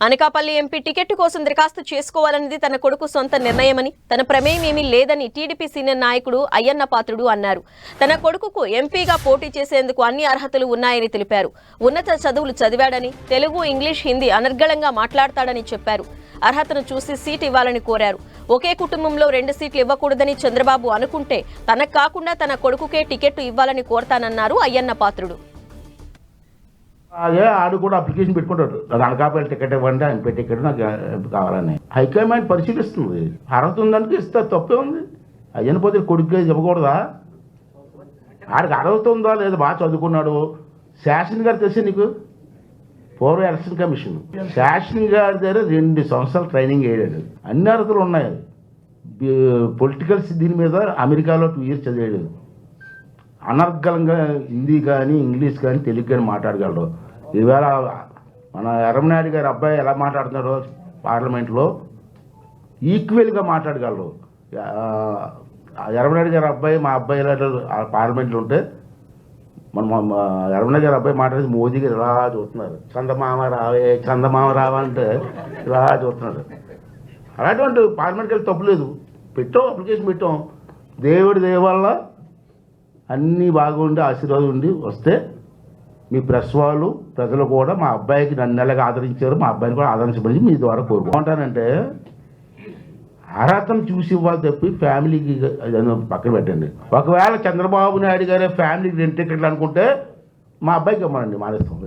Anakapalli MP ticket కోసం దరఖాస్తు చేసుకోవాలన్నది తన కొడుకు సొంత నిర్ణయమని తన ప్రమేయం ఏమీ లేదని టీడీపీ సీనియర్ నాయకుడు అయ్యన్న పాత్రుడు అన్నారు. తన కొడుకుకు ఎంపీగా పోటీ చేసేందుకు అన్ని అర్హతలు ఉన్నాయని తెలిపారు. ఉన్నత చదువులు చదివాడని తెలుగు ఇంగ్లీష్ హిందీ అనర్గళంగా మాట్లాడతాడని చెప్పారు. అర్హతను చూసి సీట్ ఇవ్వాలని కోరారు. ఒకే కుటుంబంలో రెండు సీట్లు ఇవ్వకూడదని చంద్రబాబు అనుకుంటే తనకు కాకుండా తన కొడుకుకే టికెట్ ఇవ్వాలని కోరతానన్నారు అయ్యన్న పాత్రుడు. అదే ఆడు కూడా అప్లికేషన్ పెట్టుకుంటాడు. అనకాపల్లి టికెట్ ఇవ్వండి ఎంపీ టికెట్ నాకు కావాలని. హైకమాండ్ పరిశీలిస్తుంది. అర్హత ఉందానికి ఇస్తే తప్పే ఉంది. అయ్యని పోతే కొడుకు ఇవ్వకూడదా ఆడికి అర్హత ఉందా లేదా బాగా చదువుకున్నాడు? శాసన్ గారు తెలిసి నీకు? పూర్వ ఎలక్షన్ కమిషన్. శాసన్ గారి దగ్గర రెండు సంవత్సరాలు ట్రైనింగ్ వేయడాడు అన్ని అర్హతలు ఉన్నాయి. పొలిటికల్స్ దీని మీద అమెరికాలో టూ ఇయర్స్ చదివాడు. అనర్గళంగా హిందీ కానీ ఇంగ్లీష్ కానీ తెలుగు కానీ మాట్లాడగలడు. ఈవేళ మన ఎర్రమనాయుడు గారి అబ్బాయి ఎలా మాట్లాడుతున్నారో పార్లమెంట్లో ఈక్వల్గా మాట్లాడగలరు. ఎరమనాయుడు ఎర్రమనాయుడు గారి అబ్బాయి మా అబ్బాయి ఇలాంటి ఆ పార్లమెంట్లో ఉంటే మన మా- ఎర్రమనాయుడు గారి అబ్బాయి మాట్లాడి మోదీ గారు ఇలా చూస్తున్నారు? చందమామ రావే చందమామ రావా అంటే ఇలా చూస్తున్నారు? అలాంటి పార్లమెంట్కి వెళ్ళి తప్పులేదు పెట్టాం అప్లికేషన్ పెట్టాం. దేవుడి దయ వల్ల అన్నీ బాగుండి ఆశీర్వాదం ఉండి వస్తే మీ ప్రెస్ వాళ్ళు ప్రజలు కూడా మా అబ్బాయికి నన్ను నెలగా ఆదరించారు మా అబ్బాయిని కూడా ఆదరించబడి మీ ద్వారా కోరుకుంటానంటే అర్హతను చూసి ఇవ్వాలి తప్పి ఫ్యామిలీకి పక్కన పెట్టండి. ఒకవేళ చంద్రబాబు నాయుడు గారే ఫ్యామిలీకి రెండు టికెట్లు అనుకుంటే మా అబ్బాయికి ఇవ్వమనండి మానేస్తాం.